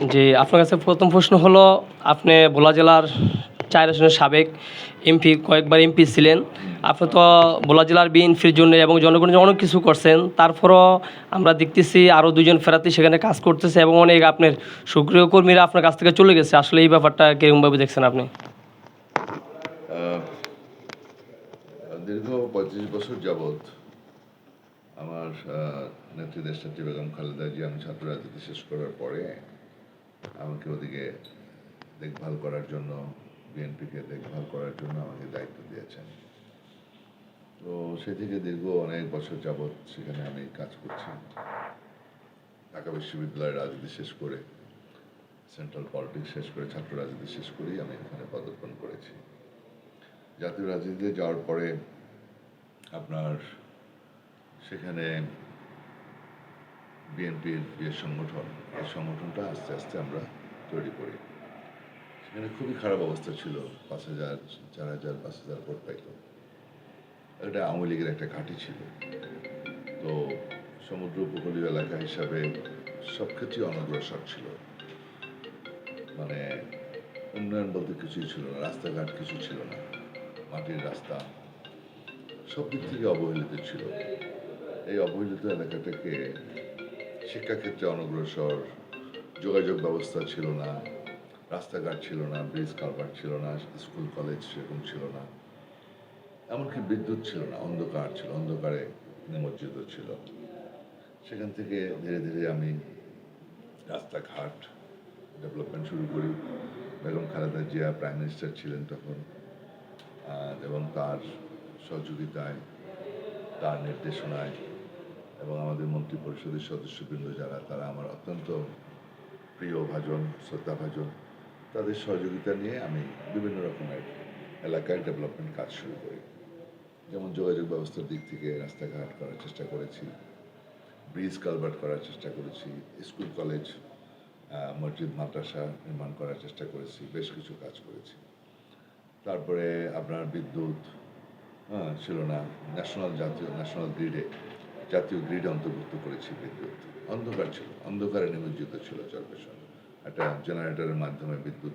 জি, আপনার কাছে প্রথম প্রশ্ন হলো, আপনি ভোলা জেলার চার আসনের সাবেক এমপি, কয়েকবার এমপি ছিলেন। আপনি তো ভোলা জেলার বিএনপির জন্য এবং জনগণের জন্য অনেক কিছু করছেন। তারপরও আমরা দেখতেছি আরও দুজন ফেরাতে সেখানে কাজ করতেছে এবং অনেক আপনার সক্রিয় কর্মীরা আপনার কাছ থেকে চলে গেছে। আসলে এই ব্যাপারটা কীরকমভাবে দেখছেন আপনি? দীর্ঘ পঁয়ত্রিশ বছর যাবৎ আমার নেত্রী দেশনেত্রী বেগম খালেদা জি আমি ছাত্র রাজনীতি শেষ করার পরে আমাকে ওদিকে দেখভাল করার জন্য বিএনপিকে দেখভাল করার জন্য আমাকে দায়িত্ব দিয়েছেন। তো সে থেকে দীর্ঘ অনেক বছর যাবৎ সেখানে আমি কাজ করছি। ঢাকা বিশ্ববিদ্যালয়ের রাজনীতি শেষ করে, সেন্ট্রাল পলিটিক্স শেষ করে, ছাত্র রাজনীতি শেষ করেই আমি এখানে পদার্পণ করেছি। জাতীয় রাজনীতিতে যাওয়ার পরে আপনার সেখানে বিএনপির যে সংগঠন, এই সংগঠনটা আস্তে আস্তে আমরা তৈরি করি। সেখানে খুবই খারাপ অবস্থা ছিল, পাঁচ হাজার, চার হাজার, পাঁচ হাজার ভোট পাইত। এটা আওয়ামী লীগের একটা ঘাঁটি ছিল। তো সমুদ্র উপকূলীয় এলাকা হিসাবে সব ক্ষেত্রেই অনগ্রসর ছিল। মানে উন্নয়ন বলতে কিছুই ছিল না, রাস্তাঘাট কিছু ছিল না, মাটির রাস্তা সব দিক থেকে অবহেলিত ছিল। এই অবহেলিত এলাকাটাকে শিক্ষাক্ষেত্রে অনগ্রসর যোগাযোগ ব্যবস্থা ছিল না, রাস্তাঘাট ছিল না ব্রিজ কালভার্ট ছিল না স্কুল কলেজ সেরকম ছিল না। এমনকি বিদ্যুৎ ছিল না, অন্ধকার ছিল, অন্ধকারে নিমজ্জিত ছিল। সেখান থেকে ধীরে ধীরে আমি রাস্তাঘাট ডেভেলপমেন্ট শুরু করি। বেগম খালেদা জিয়া প্রাইম মিনিস্টার ছিলেন তখন এবং তার সহযোগিতায়, তার নির্দেশনায় এবং আমাদের মন্ত্রী পরিষদের সদস্যবৃন্দ যারা, তারা আমার অত্যন্ত প্রিয় ভাজন শ্রদ্ধাভাজন তাদের সহযোগিতা নিয়ে আমি বিভিন্ন রকমের এলাকায় ডেভেলপমেন্ট কাজ শুরু করি। যেমন যোগাযোগ ব্যবস্থার দিক থেকে রাস্তাঘাট করার চেষ্টা করেছি ব্রিজ কালভার্ট করার চেষ্টা করেছি স্কুল কলেজ মসজিদ, মাদ্রাসা নির্মাণ করার চেষ্টা করেছি, বেশ কিছু কাজ করেছি। তারপরে আপনার বিদ্যুৎ হ্যাঁ ছিল না ন্যাশনাল জাতীয় ন্যাশনাল গ্রিডে জাতীয় গ্রিড অন্তর্ভুক্ত করেছি বিদ্যুৎ। অন্ধকার ছিল অন্ধকারে নিমজ্জিত ছিল চরপেশন একটা জেনারেটরের মাধ্যমে বিদ্যুৎ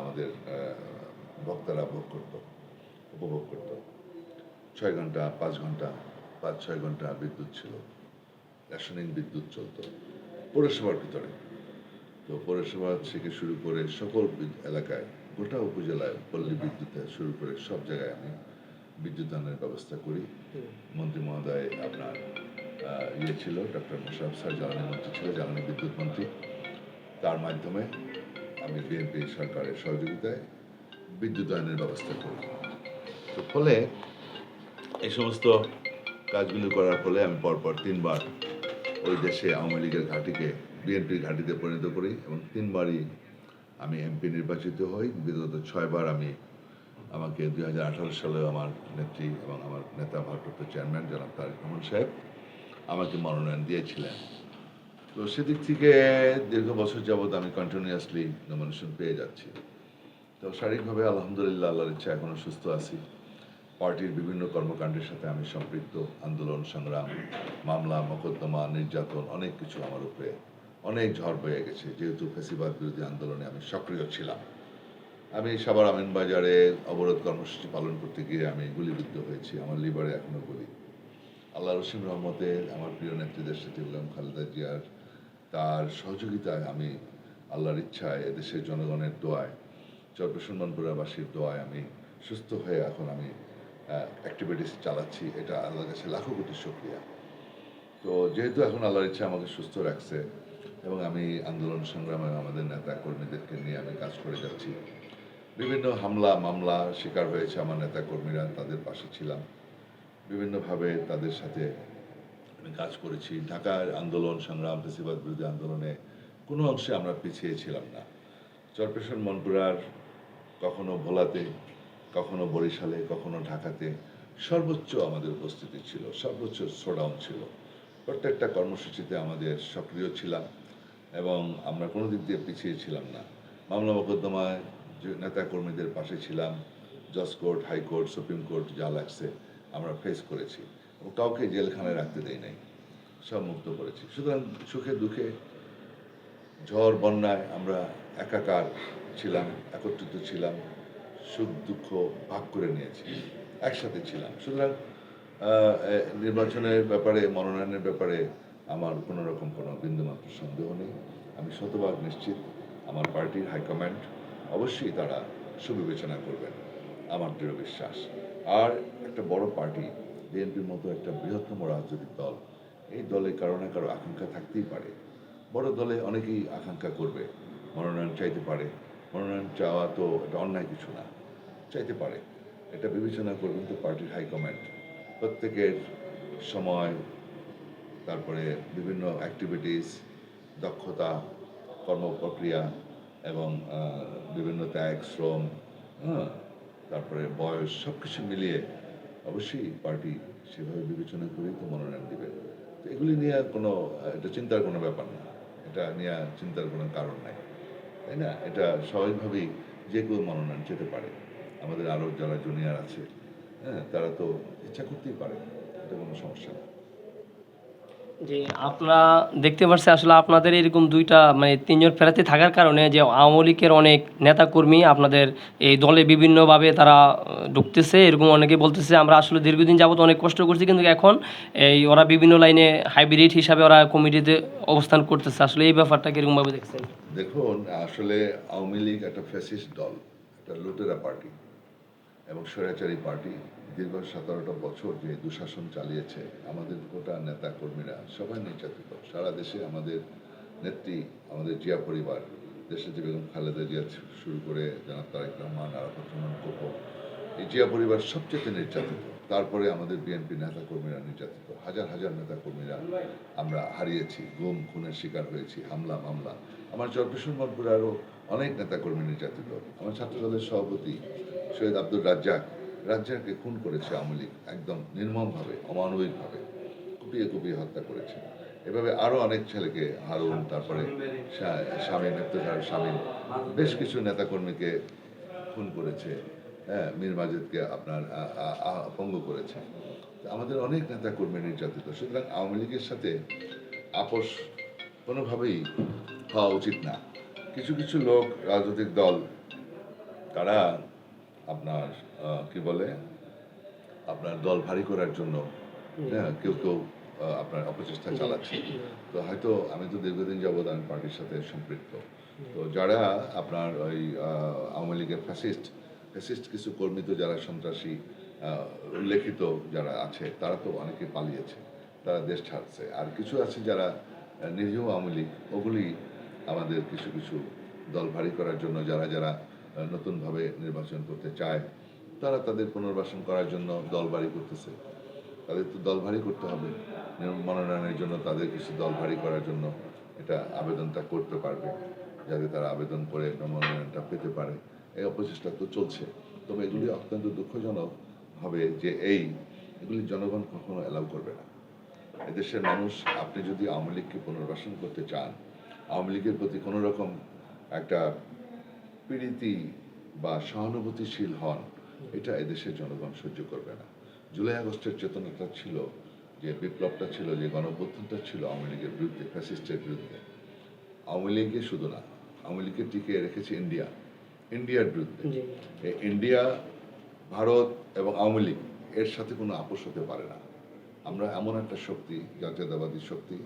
আমাদের আহ, ভক্তরা ভোগ করত উপভোগ করত। ছয় ঘণ্টা পাঁচ ঘণ্টা পাঁচ ছয় ঘণ্টা বিদ্যুৎ ছিল। রেশনিং বিদ্যুৎ চলতো পৌরসভার ভিতরে। তো পৌরসভা থেকে শুরু করে সকল এলাকায় গোটা উপজেলায় পল্লী বিদ্যুতে শুরু করে সব জায়গায় আমি বিদ্যুতায়নের ব্যবস্থা করি। মন্ত্রী মহোদয় আপনার ইয়ে ছিল, ডক্টর মোশারফ স্যার জ্বালানি মন্ত্রী ছিল, জ্বালানি বিদ্যুৎ মন্ত্রী। তার মাধ্যমে আমি বিএনপি সরকারের সহযোগিতায় বিদ্যুতায়নের ব্যবস্থা করি। তো ফলে এই সমস্ত কাজগুলো করার ফলে আমি পরপর তিনবার ওই দেশে আওয়ামী লীগের ঘাঁটিকে, বিএনপির ঘাঁটিতে পরিণত করি এবং তিনবারই আমি এমপি নির্বাচিত হই। বিগত ছয়বার আমি আমাকে দুই হাজার আঠারো সালে আমার নেত্রী এবং আমার নেতা ভারপ্রাপ্ত চেয়ারম্যান জনাব তারেক রহমান সাহেব আমাকে মনোনয়ন দিয়েছিলেন। তো সেদিক থেকে দীর্ঘ বছর যাবৎ আমি কন্টিনিউয়াসলি নমিনেশন পেয়ে যাচ্ছি। তো শারীরিকভাবে আলহামদুলিল্লাহ, আল্লাহর ইচ্ছা এখনও সুস্থ আছি। পার্টির বিভিন্ন কর্মকাণ্ডের সাথে আমি সম্পৃক্ত। আন্দোলন, সংগ্রাম, মামলা, মকদ্দমা, নির্যাতন, অনেক কিছু আমার উপরে অনেক ঝড় বয়ে গেছে। যেহেতু ফেসিবাদ বিরোধী আন্দোলনে আমি সক্রিয় ছিলাম। আমি সাবার আমিন বাজারে অবরোধ কর্মসূচি পালন করতে গিয়ে আমি গুলিবিদ্ধ হয়েছি, আমার লিভারে এখনও গুলি। আল্লাহ রসিম রহমতে আমার প্রিয় নেত্রীদের সাথে গুলাম, খালেদা জিয়ার তার সহযোগিতায় আমি আল্লাহর ইচ্ছায় এদেশের জনগণের দোয়ায়, চরপেশন মনপুরাবাসীর দোয়ায় আমি সুস্থ হয়ে এখন আমি অ্যাক্টিভিটিস চালাচ্ছি, এটা আল্লাহর কাছে লাখো কোটি শুক্রিয়া। তো যেহেতু এখন আল্লাহর ইচ্ছা আমাকে সুস্থ রাখছে এবং আমি আন্দোলন সংগ্রামে আমাদের নেতা কর্মীদেরকে নিয়ে আমি কাজ করে যাচ্ছি বিভিন্ন হামলা, মামলা শিকার হয়েছে আমার নেতা কর্মীরা তাদের পাশে ছিলাম। বিভিন্নভাবে তাদের সাথে আমি কাজ করেছি। ঢাকার আন্দোলন, সংগ্রাম, ফেসিবাদ বিরোধী আন্দোলনে কোনো অংশে আমরা পিছিয়ে ছিলাম না। চরপেশন মনপুরার, কখনো ভোলাতে, কখনো বরিশালে, কখনো ঢাকাতে সর্বোচ্চ আমাদের উপস্থিতি ছিল, সর্বোচ্চ শোডাউন ছিল। প্রত্যেকটা কর্মসূচিতে আমাদের সক্রিয় ছিলাম এবং আমরা কোনো দিক দিয়ে পিছিয়ে ছিলাম না। মামলা মোকদ্দমায় নেতা কর্মীদের পাশে ছিলাম, জজ কোর্ট হাইকোর্ট সুপ্রিম কোর্ট যা লাগছে আমরা ফেস করেছি। কাউকে জেলখানায় রাখতে দেয় নাই, সব মুক্ত করেছি। সুতরাং সুখে দুঃখে ঝড় বন্যায় আমরা একাকার ছিলাম, একত্রিত ছিলাম, সুখ দুঃখ ভাগ করে নিয়েছি, একসাথে ছিলাম। সুতরাং নির্বাচনের ব্যাপারে, মনোনয়নের ব্যাপারে আমার কোনো রকম কোনো বিন্দুমাত্র সন্দেহ নেই। আমি শতভাগ নিশ্চিত, আমার পার্টির হাইকমান্ড অবশ্যই তারা সুবিবেচনা করবেন, আমার দৃঢ় বিশ্বাস। আর একটা বড় পার্টি, বিএনপির মতো একটা বৃহত্তম রাজনৈতিক দল, এই দলে কারও না কারও আকাঙ্ক্ষা থাকতেই পারে। বড় দলে অনেকেই আকাঙ্ক্ষা করবে, মনোনয়ন চাইতে পারে। মনোনয়ন চাওয়া তো এটা অন্যায় কিছু না, চাইতে পারে। এটা বিবেচনা করবেন তো পার্টির হাইকমান্ড প্রত্যেকের সময়, তারপরে বিভিন্ন অ্যাক্টিভিটিস দক্ষতা, কর্মপ্রক্রিয়া এবং বিভিন্ন ত্যাগ, শ্রম হ্যাঁ তারপরে বয়স সব কিছু মিলিয়ে অবশ্যই পার্টি সেভাবে বিবেচনা করেই তো মনোনয়ন দেবে। তো এগুলি নিয়ে কোনো, এটা চিন্তার কোনো ব্যাপার না। এটা নিয়ে চিন্তার কোনো কারণ নাই। তাই না? এটা স্বাভাবিকভাবেই যে কেউ মনোনয়ন যেতে পারে। আমাদের আরও যারা জুনিয়র আছে হ্যাঁ তারা তো ইচ্ছা করতেই পারে। এটা কোনো সমস্যা না। যে আপনারা দেখতে পাচ্ছি আসলে আপনাদের এরকম দুইটা মানে তিনজন প্রার্থী থাকার কারণে যে আওয়ামী লীগের অনেক নেতাকর্মী আপনাদের এই দলে বিভিন্নভাবে তারা ঢুকতেছে। এরকম অনেকে বলতেছে, আমরা আসলে দীর্ঘদিন যাবত অনেক কষ্ট করছি, কিন্তু এখন এই ওরা বিভিন্ন লাইনে হাইব্রিড হিসাবে ওরা কমিটিতে অবস্থান করতেছে। আসলে এই ব্যাপারটা কিরকমভাবে দেখছেন? দেখুন, আসলে আওয়ামী লীগ একটা ফ্যাসিস্ট দল, একটা লুটেরা পার্টি এবং স্বৈরাচারী পার্টি। দীর্ঘ সতেরোটা বছর যে দুঃশাসন চালিয়েছে আমাদের গোটা নেতা কর্মীরা সবাই নির্যাতিত। সারা দেশে আমাদের নেত্রী, আমাদের জিয়া পরিবার, দেশে যে বেগম খালেদা জিয়া শুরু করে জনাব তারেক রহমান, আরাফাত রহমান কোকো এই জিয়া পরিবার সবচেয়ে নির্যাতিত। তারপরে আমাদের বিএনপি নেতা কর্মীরা নির্যাতিত। হাজার হাজার নেতা কর্মীরা আমরা হারিয়েছি, গুম, খুনের শিকার হয়েছি, হামলা, মামলা। আমার চরপেশন মনপুরে আরও অনেক নেতা কর্মী নির্যাতিত। আমার ছাত্র দলের সভাপতি সৈয়দ আব্দুল রাজ্জাক রাজ্জাককে খুন করেছে আওয়ামী লীগ একদম নির্মমভাবে, অমানবিকভাবে। কুপিয়ে কুপিয়ে হত্যা করেছে। এভাবে আরও অনেক ছেলেকে হারুন, তারপরে শামীম ইফতেখার শামীম বেশ কিছু নেতাকর্মীকে খুন করেছে। হ্যাঁ মীর মাজেদকে আপনার অপঙ্গ করেছে। আমাদের অনেক নেতা কর্মী নির্যাতিত। সুতরাং আওয়ামী লীগের সাথে আপোষ কোনোভাবেই হওয়া উচিত না। কিছু কিছু লোক, রাজনৈতিক দল, তারা আপনার কি বলে আপনার দল ভারী করার জন্য হ্যাঁ কেউ কেউ আপনার অপচেষ্টা চালাচ্ছে। তো হয়তো আমি তো দীর্ঘদিন যাবৎ আমি পার্টির সাথে সম্পৃক্ত। তো যারা আপনার ওই আওয়ামী লীগের ফ্যাসিস্ট ফ্যাসিস্ট কিছু কর্মী তো যারা সন্ত্রাসী আহ, উল্লেখিত যারা আছে তারা তো অনেকে পালিয়েছে তারা দেশ ছাড়ছে। আর কিছু আছে যারা নিরীহ আওয়ামী লীগ ওগুলি আমাদের কিছু কিছু দল ভারী করার জন্য যারা যারা নতুনভাবে নির্বাচন করতে চায়, তারা তাদের পুনর্বাসন করার জন্য দল ভারী করতেছে। তাদের তো দল ভারী করতে হবে। মনোনয়নের জন্য তাদের কিছু দল ভারী করার জন্য এটা আবেদনটা করতে পারবে, যাতে তারা আবেদন করে মনোনয়নটা পেতে পারে। এই অপচেষ্টা তো চলছে। তবে এগুলি অত্যন্ত দুঃখজনক হবে যে এই, এগুলি জনগণ কখনো অ্যালাউ করবে না। এদেশের মানুষ, আপনি যদি আওয়ামী লীগকে পুনর্বাসন করতে চান, আওয়ামী লীগের প্রতি কোনো রকম একটা পীড়িতি বা সহানুভূতিশীল হন এটা এদেশের জনগণ সহ্য করবে না। জুলাই আগস্টের চেতনাটা ছিল যে বিপ্লবটা ছিল যে গণঅভ্যুত্থানটা ছিল আওয়ামী লীগের বিরুদ্ধে ফ্যাসিস্টের বিরুদ্ধে। আওয়ামী লীগে শুধু না আওয়ামী লীগকে টিকে রেখেছে ইন্ডিয়া ইন্ডিয়ার বিরুদ্ধে। ইন্ডিয়া ভারত এবং আওয়ামী লীগ এর সাথে কোনো আপোষ হতে পারে না। আমরা এমন একটা শক্তি জাতীয়তাবাদী শক্তি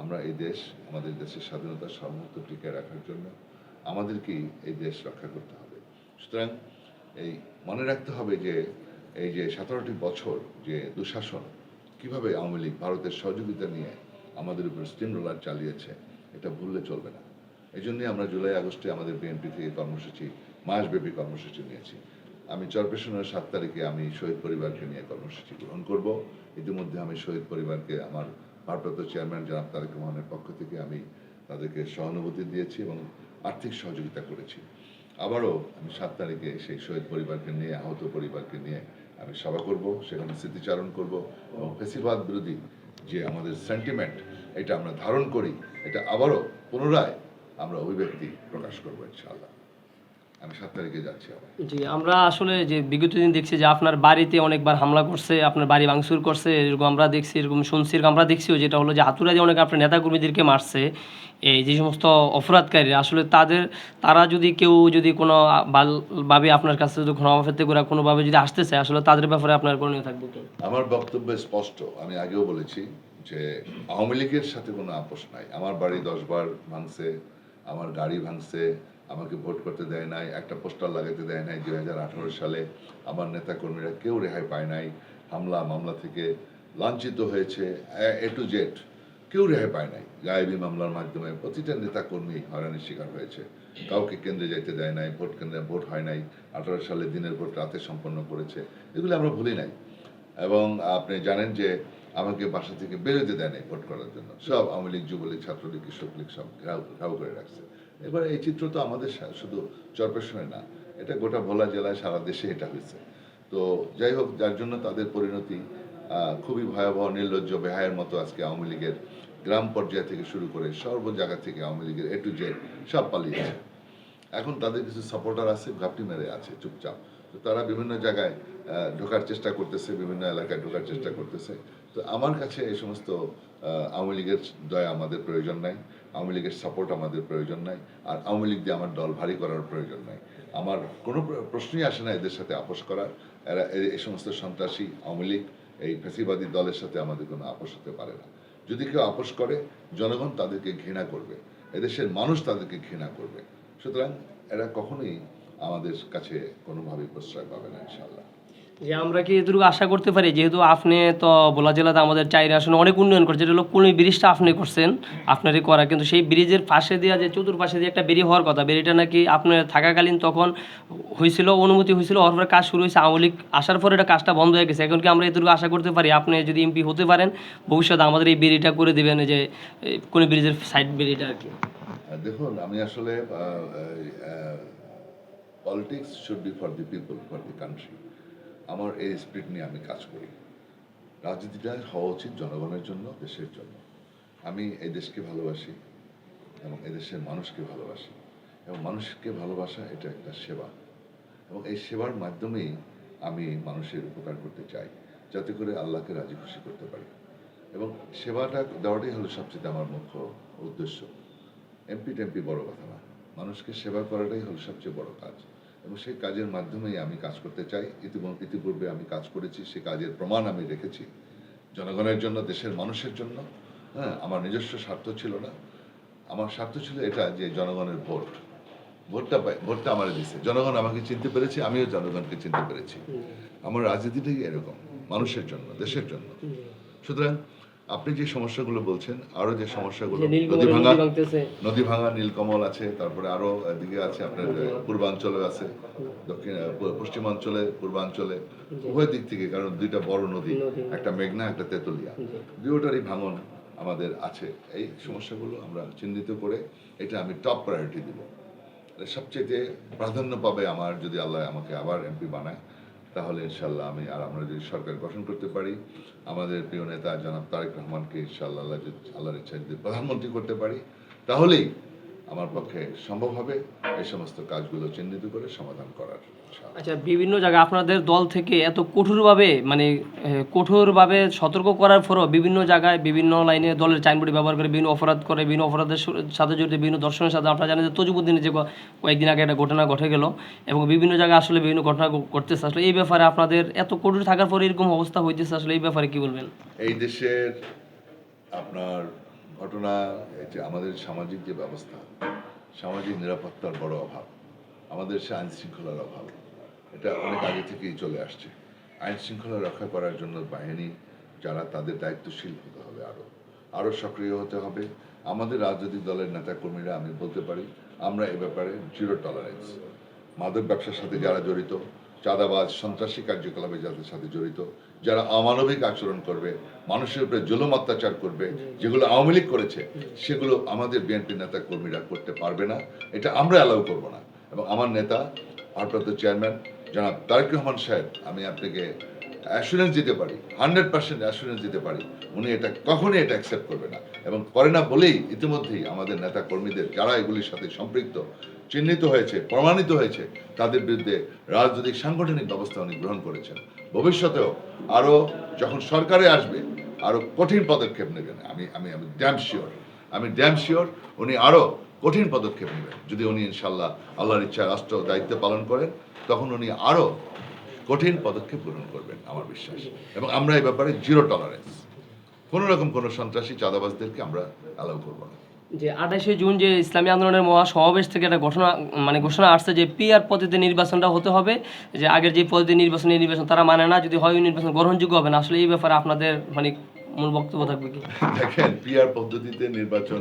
আমরা এই দেশ আমাদের দেশের স্বাধীনতা সার্বভৌমত্ব টিকে রাখার জন্য আমাদেরকেই এই দেশ রক্ষা করতে হবে। সুতরাং এই মনে রাখতে হবে যে, এই যে সতেরোটি বছর যে দুঃশাসন, কীভাবে আওয়ামী লীগ ভারতের সহযোগিতা নিয়ে আমাদের উপর স্টিম রোলার চালিয়েছে, এটা ভুললে চলবে না। এই জন্যই আমরা জুলাই, আগস্টে আমাদের বিএনপি থেকে কর্মসূচি, মাসব্যাপী কর্মসূচি নিয়েছি। আমি চরপেশনের সাত তারিখে আমি শহীদ পরিবারকে নিয়ে কর্মসূচি গ্রহণ করব। ইতিমধ্যে আমি শহীদ পরিবারকে আমার ভারপ্রাপ্ত চেয়ারম্যান জনাব তারেক রহমানের পক্ষ থেকে আমি তাদেরকে সহানুভূতি দিয়েছি এবং আর্থিক সহযোগিতা করেছি। আবারও আমি সাত তারিখে সেই শহীদ পরিবারকে নিয়ে, আহত পরিবারকে নিয়ে আমি সভা করব, সেখানে স্মৃতিচারণ করব এবং ফেসিবাদ বিরোধী যে আমাদের সেন্টিমেন্ট এটা আমরা ধারণ করি, এটা আবারও পুনরায় আমরা অভিব্যক্তি প্রকাশ করব ইনশাআল্লাহ। আমি সাত তারিখে যাচ্ছি জি আমরা আসলে যে বিগত দিন দেখছি যে আপনার বাড়িতে অনেকবার হামলা করছে আপনার বাড়ি ভাঙচুর করছে এরকম আমরা দেখছি এরকম শুনছি এরকম আমরা দেখছিও যেটা হলো যে হাতুরা দিয়ে অনেক আপনার নেতাকর্মীদেরকে মারছে। এই যে সমস্ত অপরাধকারী আসলে তাদের তারা যদি কেউ যদি কোনো ভাবে আপনার কাছে যদি ক্ষমা পেতে করে কোনোভাবে যদি আসতে চায় আসলে তাদের ব্যাপারে আপনার করণীয় থাকবে কি? আমার বক্তব্য স্পষ্ট। আমি আগেও বলেছি যে আওয়ামী লীগের সাথে কোনো আপোষ নাই। আমার বাড়ি দশ বার ভাঙছে আমার গাড়ি ভাঙছে আমাকে ভোট করতে দেয় নাই, একটা পোস্টার লাগাতে দেয় নাই দুই হাজার আঠারো সালে। আমার নেতাকর্মীরা কেউ রেহাই পায় নাই। হামলা মামলা থেকে লাঞ্ছিত হয়েছে, এ টু জেড। কেউ রেহাই পায় নাই। গায়েবী মামলার মাধ্যমে প্রতিটা নেতাকর্মী হয়রানির শিকার হয়েছে। কাউকে কেন্দ্রে যাইতে দেয় নাই, ভোট কেন্দ্রে ভোট হয় নাই, আঠারো সালে দিনের ভোট রাতে সম্পন্ন করেছে। এগুলো আমরা ভুলি নাই। এবং আপনি জানেন যে আমাকে বাসা থেকে বেরোতে দেয় নাই ভোট করার জন্য। সব আওয়ামী লীগ, যুবলীগ, ছাত্রলীগ, কৃষক লীগ সব ঘেরাও করে রাখছে। এবার এই চিত্র তো আমাদের শুধু চরপেশনে না, এটা গোটা ভোলা জেলায় সারা দেশে এটা হয়েছে। তো যাই হোক, যার জন্য তাদের পরিণতি খুবই ভয়াবহ, নির্লজ্জ, বেহায়ের মতো আজকে আওয়ামী লীগের গ্রাম পর্যায় থেকে শুরু করে সর্ব জায়গা থেকে আওয়ামী লীগের এ টু জেড সব পালিয়েছে। এখন তাদের কিছু সাপোর্টার আছে, ঘাপটি মেরে আছে, চুপচাপ। তো তারা বিভিন্ন জায়গায় ঢোকার চেষ্টা করতেছে, বিভিন্ন এলাকায় ঢোকার চেষ্টা করতেছে। তো আমার কাছে এই সমস্ত আওয়ামী লীগের দয়া আমাদের প্রয়োজন নাই। আওয়ামী লীগের সাপোর্ট আমাদের প্রয়োজন নাই, আর আওয়ামী লীগ দিয়ে আমার দল ভারী করার প্রয়োজন নাই। আমার কোনো প্র- প্রশ্নই আসে না এদের সাথে আপোষ করার। এরা এই সমস্ত সন্ত্রাসী আওয়ামী লীগ, এই ফ্যাসিবাদী দলের সাথে আমাদের কোনো আপোষ হতে পারে না। যদি কেউ আপোষ করে, জনগণ তাদেরকে ঘৃণা করবে, এদেশের মানুষ তাদেরকে ঘৃণা করবে। সুতরাং এরা কখনোই আমাদের কাছে কোনোভাবেই প্রশ্রয় পাবে না ইনশাল্লাহ যে আমরা কি এটুকু আশা করতে পারি? যেহেতু আপনি তো ভোলা জেলাতে আমাদের চাইরে আসনে অনেক উন্নয়ন করছে যেটা হলো কোন ব্রিজটা আপনি করছেন, আপনারই করা। কিন্তু সেই ব্রিজের পাশে দেওয়া যে চতুর্পাশে দিয়ে একটা বেরি হওয়ার কথা, বেরিটা নাকি আপনার থাকাকালীন তখন হয়েছিল অনুমতি হয়েছিল হওয়ার পরে কাজ শুরু হয়েছে, আওয়ামী লীগ আসার পরে এটা কাজটা বন্ধ হয়ে গেছে। এখন কি আমরা এটুকু আশা করতে পারি? আপনি যদি এমপি হতে পারেন, ভবিষ্যতে আমাদের এই বেরিটা করে দেবেন যে কোন ব্রিজের সাইড বেরিটা আর কি। দেখুন, আমি আসলে politics should be for the people for the country আমার এই স্পিরিট নিয়ে আমি কাজ করি। রাজনীতিটা হওয়া উচিত জনগণের জন্য, দেশের জন্য। আমি এই দেশকে ভালোবাসি এবং এদেশের মানুষকে ভালোবাসি। এবং মানুষকে ভালোবাসা এটা একটা সেবা। এবং এই সেবার মাধ্যমেই আমি মানুষের উপকার করতে চাই, যাতে করে আল্লাহকে রাজি খুশি করতে পারি। এবং সেবাটা দেওয়াটাই হলো সবচেয়ে আমার মুখ্য উদ্দেশ্য। এমপি টেমপি বড় কথা না। মানুষকে সেবা করাটাই হলো সবচেয়ে বড় কাজ। এবং সেই কাজের মাধ্যমেই আমি কাজ করতে চাই। ইতিপূর্বে আমি কাজ করেছি সে কাজের প্রমাণ আমি রেখেছি। জনগণের জন্য দেশের মানুষের জন্য। হ্যাঁ আমার নিজস্ব স্বার্থ ছিল না। আমার স্বার্থ ছিল এটা যে জনগণের ভোট। ভোটটা পাই- ভোটটা আমার দিছে। জনগণ আমাকে চিনতে পেরেছে আমিও জনগণকে চিনতে পেরেছি। আমার রাজনীতিটাই এরকম মানুষের জন্য দেশের জন্য। সুতরাং আপনি যে সমস্যাগুলো বলছেন আরও যে সমস্যাগুলো নদী ভাঙা নদী ভাঙা নীলকমল আছে তারপরে আরও দিকে আছে আপনার পূর্বাঞ্চলে আছে দক্ষিণ পশ্চিমাঞ্চলে পূর্বাঞ্চলে উভয় দিক থেকে কারণ দুইটা বড় নদী। একটা মেঘনা একটা তেতুলিয়া। জি। দুটোটারই ভাঙন আমাদের আছে। এই সমস্যাগুলো আমরা চিহ্নিত করে এটা আমি টপ প্রায়োরিটি দিব। সবচেয়ে প্রাধান্য পাবে আমার যদি আল্লাহ আমাকে আবার এমপি বানায় তাহলে ইনশাল্লাহ আমি আর আমরা যদি সরকার গঠন করতে পারি, আমাদের প্রিয় নেতা জনাব তারেক রহমানকে ইনশাল্লাহ আল্লাহ আল্লাহর ইচ্ছা যদি প্রধানমন্ত্রী করতে পারি, তাহলেই আমার পক্ষে সম্ভব হবে এই সমস্ত কাজগুলো চিহ্নিত করে সমাধান করার আচ্ছা বিভিন্ন জায়গায় আপনাদের দল থেকে এত কঠোরভাবে মানে কঠোরভাবে সতর্ক করার পরও বিভিন্ন জায়গায় বিভিন্ন লাইনে দলের চাইনবোর্ড ব্যবহার করে বিভিন্ন অপরাধ করে বিভিন্ন অপরাধের সাথে জড়িত বিভিন্ন দর্শনের সাথে আপনারা জানেন যে তজুবুদ্দিনের যে কয়েকদিন আগে একটা ঘটনা ঘটে গেল এবং বিভিন্ন জায়গায় আসলে বিভিন্ন ঘটনা ঘটতেছে। আসলে এই ব্যাপারে আপনাদের এত কঠোর থাকার পরে এরকম অবস্থা হইতেছে আসলে এই ব্যাপারে কি বলবেন? এই দেশের আপনার ঘটনা যে আমাদের সামাজিক যে ব্যবস্থা, সামাজিক নিরাপত্তার বড় অভাব, আমাদের সে আইন শৃঙ্খলার অভাব, এটা অনেক আগে থেকেই চলে আসছে। আইন শৃঙ্খলা রক্ষা করার জন্য বাহিনী, যারা তাদের দায়িত্বশীল হতে হবে আরও আরও সক্রিয় হতে হবে। আমাদের রাজনৈতিক দলের নেতাকর্মীরা, আমি বলতে পারি, আমরা এ ব্যাপারে জিরো টলারেন্স মাদক ব্যবসার সাথে যারা জড়িত, চাঁদাবাজ, সন্ত্রাসী কার্যকলাপে যাদের সাথে জড়িত যারা অমানবিক আচরণ করবে, মানুষের উপরে জুলুম অত্যাচার করবে, যেগুলো আওয়ামী লীগ করেছে, সেগুলো আমাদের বিএনপি নেতা কর্মীরা করতে পারবে না। এটা আমরা অ্যালাউ করব না। এবং আমার নেতা, ভারপ্রাপ্ত চেয়ারম্যান জনাব তারেক রহমান সাহেব, আমি আপনাকে অ্যাসুরেন্স দিতে পারি হান্ড্রেড পার্সেন্ট অ্যাসুরেন্স দিতে পারি, উনি এটা কখনোই এটা অ্যাকসেপ্ট করবে না। এবং করে না বলেই ইতিমধ্যেই আমাদের নেতা কর্মীদের যারা এগুলির সাথে সম্পৃক্ত, চিহ্নিত হয়েছে, প্রমাণিত হয়েছে, তাদের বিরুদ্ধে রাজনৈতিক সাংগঠনিক ব্যবস্থা উনি গ্রহণ করেছেন। ভবিষ্যতেও আরও যখন সরকারে আসবে আরও কঠিন পদক্ষেপ নেবেন। আমি আমি আমি ড্যাম শিওর আমি ড্যাম শিওর উনি আরও কঠিন পদক্ষেপ নেবেন। যদি উনি ইনশাল্লাহ আল্লাহর ইচ্ছা রাষ্ট্র দায়িত্ব পালন করেন তখন উনি আরও কঠিন পদক্ষেপ গ্রহণ করবেন আমার বিশ্বাস। এবং আমরা এই ব্যাপারে জিরো টলারেন্স কোনো রকম কোনো সন্ত্রাসী চাঁদাবাজদেরকে আমরা অ্যালাউ করব না। যে আঠাশে জুন যে ইসলামী আন্দোলনের মহা সমাবেশ থেকে একটা ঘোষণা মানে ঘোষণা আসছে যে পিআর পদ্ধতিতে নির্বাচনটা হতে হবে, যে আগের যে পদ্ধতি নির্বাচন নির্বাচন তারা মানে না, যদি হয় নির্বাচন গ্রহণযোগ্য হবে না, আসলে এই ব্যাপারে আপনাদের মানে মূল বক্তব্য থাকবে কি? দেখেন, পিআর পদ্ধতিতে নির্বাচন,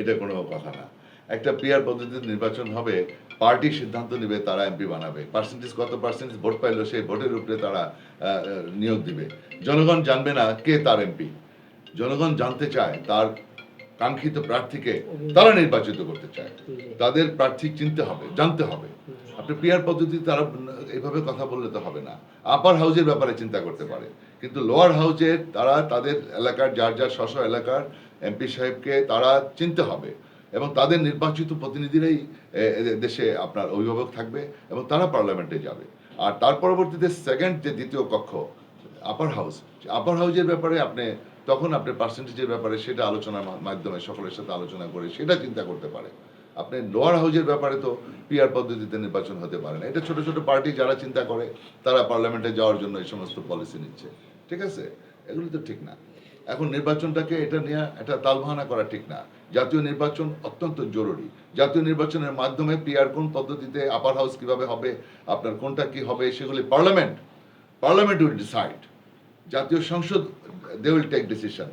এটা কোনো কথা না। একটা পিআর পদ্ধতিতে নির্বাচন হবে, পার্টি সিদ্ধান্ত নেবে, তারা এমপি বানাবে। পার্সেন্টেজ কত পার্সেন্টেজ ভোট পাইলো, সেই ভোটের উপরে তারা নিয়োগ দিবে। জনগণ জানবে না কে তার এমপি। জনগণ জানতে চায় তার কাঙ্ক্ষিত প্রার্থীকে তারা নির্বাচিত করতে চায়। তাদের প্রার্থী চিনতে হবে, জানতে হবে। আপনি পিআর পদ্ধতি তারা এভাবে কথা বললে তো হবে না। আপার হাউজের ব্যাপারে চিন্তা করতে পারে। কিন্তু লোয়ার হাউজের তারা তাদের এলাকার, যার যার স্ব এলাকার এমপি সাহেবকে তারা চিনতে হবে। এবং তাদের নির্বাচিত প্রতিনিধিরাই দেশে আপনার অভিভাবক থাকবে এবং তারা পার্লামেন্টে যাবে। আর তার পরবর্তীতে সেকেন্ড যে দ্বিতীয় কক্ষ আপার হাউস আপার হাউজের ব্যাপারে আপনি তখন আপনি পার্সেন্টেজের ব্যাপারে সেটা আলোচনার মাধ্যমে সকলের সাথে আলোচনা করে সেটা চিন্তা করতে পারে। আপনি লোয়ার হাউজের ব্যাপারে তো পিআর পদ্ধতিতে নির্বাচন হতে পারে না। এটা ছোট ছোট পার্টি যারা চিন্তা করে, তারা পার্লামেন্টে যাওয়ার জন্য এই সমস্ত পলিসি নিচ্ছে। ঠিক আছে? এগুলো তো ঠিক না। এখন নির্বাচনটাকে এটা নিয়ে একটা তালবাহানা করা ঠিক না। জাতীয় নির্বাচন অত্যন্ত জরুরি। জাতীয় নির্বাচনের মাধ্যমে পিআর কোন পদ্ধতিতে আপার হাউস কীভাবে হবে, আপনার কোনটা কি হবে, সেগুলি পার্লামেন্ট পার্লামেন্ট উইল ডিসাইড জাতীয় সংসদ দে উইল টেক ডিসিশন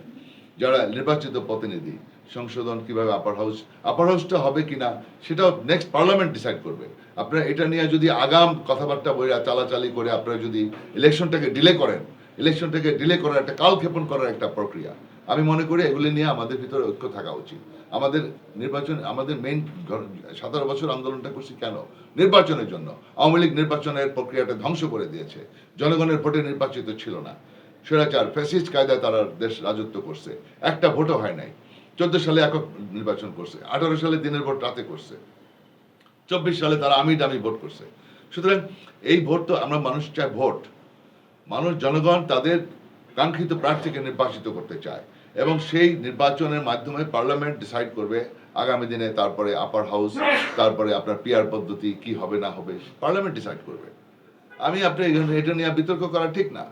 যারা নির্বাচিত প্রতিনিধি, সংশোধন কীভাবে আপার হাউস আপার হাউসটা হবে কিনা, সেটাও নেক্সট পার্লামেন্ট ডিসাইড করবে। আপনারা এটা নিয়ে যদি আগাম কথাবার্তা বইরা চালাচালি করে, আপনারা যদি ইলেকশনটাকে ডিলে করেন ইলেকশনটাকে ডিলে করার একটা কালক্ষেপণ করার একটা প্রক্রিয়া, আমি মনে করি এগুলি নিয়ে আমাদের ভিতরে ঐক্য থাকা উচিত। আমাদের নির্বাচন, আমাদের মেইন সতেরো বছর আন্দোলনটা করছি কেন? নির্বাচনের জন্য। আওয়ামী লীগ নির্বাচনের প্রক্রিয়াটা ধ্বংস করে দিয়েছে। জনগণের ভোটে নির্বাচিত ছিল না। স্বৈরাচার ফ্যাসিস্ট কায়দায় তারা দেশ রাজত্ব করছে। একটা ভোটও হয় নাই। চোদ্দ সালে একক নির্বাচন করছে, আঠারো সালে দিনের ভোট রাতে করছে। চব্বিশ সালে তারা আমি দামি ভোট করছে। সুতরাং এই ভোট তো আমরা মানুষ চায় ভোট। মানুষ, জনগণ তাদের কাঙ্ক্ষিত প্রার্থীকে নির্বাচিত করতে চায় এবং সেই নির্বাচনের মাধ্যমে পার্লামেন্ট ডিসাইড করবে আগামী দিনে তারপরে আপার হাউস তারপরে আপনার পিয়ার পদ্ধতি কি হবে না হবে, পার্লামেন্ট ডিসাইড করবে। আমি আপনি এটা নিয়ে বিতর্ক করা ঠিক না।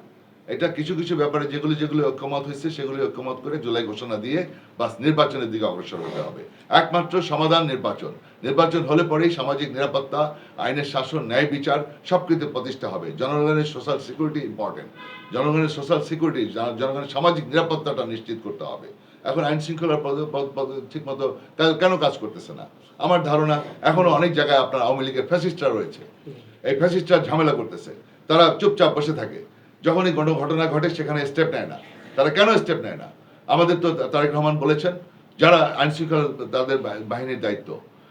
এটা কিছু কিছু ব্যাপারে যেগুলি যেগুলি ঐক্যমত হয়েছে, সেগুলি ঐক্যমত করে জুলাই ঘোষণা দিয়ে বাস নির্বাচনের দিকে অগ্রসর হতে হবে। একমাত্র সমাধান নির্বাচন। নির্বাচন হলে পরেই সামাজিক নিরাপত্তা, আইনের শাসন, ন্যায় বিচার সবকিছু প্রতিষ্ঠা হবে। জনগণের সোশ্যাল সিকিউরিটি ইম্পর্টেন্ট জনগণের সোশ্যাল সিকিউরিটি জনগণের সামাজিক নিরাপত্তাটা নিশ্চিত করতে হবে। এখন আইন পদ- ঠিক মতো কেন কাজ করতেছে না? আমার ধারণা এখনও অনেক জায়গায় আপনার আওয়ামী লীগের ফ্যাসিস্টরা রয়েছে। এই ফ্যাসিস্টরা ঝামেলা করতেছে। তারা চুপচাপ বসে থাকে। যখনই কোনো ঘটনা ঘটে সেখানে স্টেপ নেয় না। তারা কেন স্টেপ নেয় না? আমাদের তো তারেক রহমান বলেছেন যারা আইন শৃঙ্খলা তাদের বাহিনীর দায়িত্ব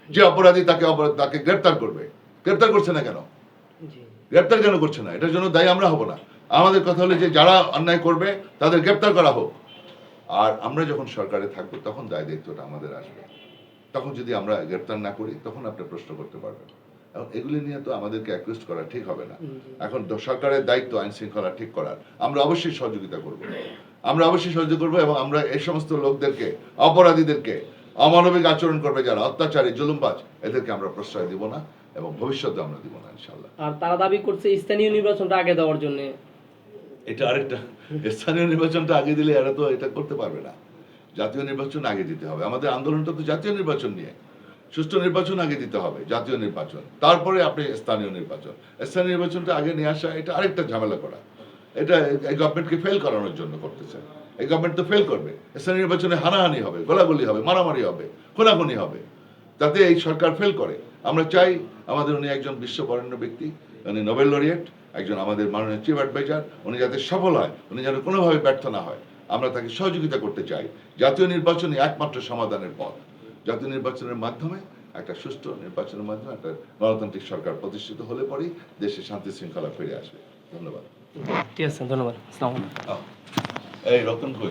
যে অপরাধী তাকে তাকে গ্রেপ্তার করবে। গ্রেপ্তার করছে না কেন? গ্রেপ্তার কেন করছে না? এটার জন্য দায়ী আমরা হব না। আমাদের কথা হলো যে যারা অন্যায় করবে তাদের গ্রেপ্তার করা হোক। আর আমরা যখন সরকারে থাকব তখন দায় দায়িত্বটা আমাদের আসবে। তখন যদি আমরা গ্রেপ্তার না করি তখন আপনি প্রশ্ন করতে পারবেন। এখন এগুলি নিয়ে তো আমাদেরকে অ্যাকুইস্ট করা ঠিক হবে না। এখন সরকারের দায়িত্ব আইন শৃঙ্খলা ঠিক করার। আমরা অবশ্যই সহযোগিতা করব। আমরা অবশ্যই সহযোগিতা করব এবং আমরা এই সমস্ত লোকদেরকে অপরাধীদেরকে অমানবিক আচরণ করবে যারা অত্যাচারী জুলুমবাজ এদেরকে আমরা প্রশ্রয় দিব না এবং ভবিষ্যতে আমরা দিব না ইনশাল্লাহ আর তারা দাবি করছে স্থানীয় নির্বাচনটা আগে দেওয়ার জন্য। এটা আরেকটা স্থানীয় নির্বাচনটা আগে দিলে এরা তো এটা করতে পারবে না। জাতীয় নির্বাচন আগে দিতে হবে। আমাদের আন্দোলনটা তো জাতীয় নির্বাচন নিয়ে। সুষ্ঠু নির্বাচন আগে দিতে হবে, জাতীয় নির্বাচন। তারপরে আপনি স্থানীয় নির্বাচন। স্থানীয় নির্বাচনটা আগে নিয়ে আসা, এটা আরেকটা ঝামেলা করা। এটা এই গভর্নমেন্টকে ফেল করানোর জন্য করতেছে এই গভর্নমেন্ট তো ফেল করবে। স্থানীয় নির্বাচনে হানাহানি হবে, গোলাগুলি হবে, মারামারি হবে, খুনাখুনি হবে। তাতে এই সরকার ফেল করে। আমরা চাই আমাদের উনি একজন বিশ্ববরেণ্য ব্যক্তি, উনি নোবেল লরিয়েট একজন আমাদের মাননীয় চিফ অ্যাডভাইজার উনি যাতে সফল হয়, উনি যেন কোনোভাবে ব্যর্থ না হয়। আমরা তাকে সহযোগিতা করতে চাই। জাতীয় নির্বাচনই একমাত্র সমাধানের পথ। জাতীয় নির্বাচনের মাধ্যমে একটা সুষ্ঠু নির্বাচনের মাধ্যমে একটা গণতান্ত্রিক সরকার প্রতিষ্ঠিত হলে পরেই দেশে শান্তি শৃঙ্খলা ফিরে আসবে। ধন্যবাদ। ঠিক আছে ধন্যবাদ। এই রতন কই?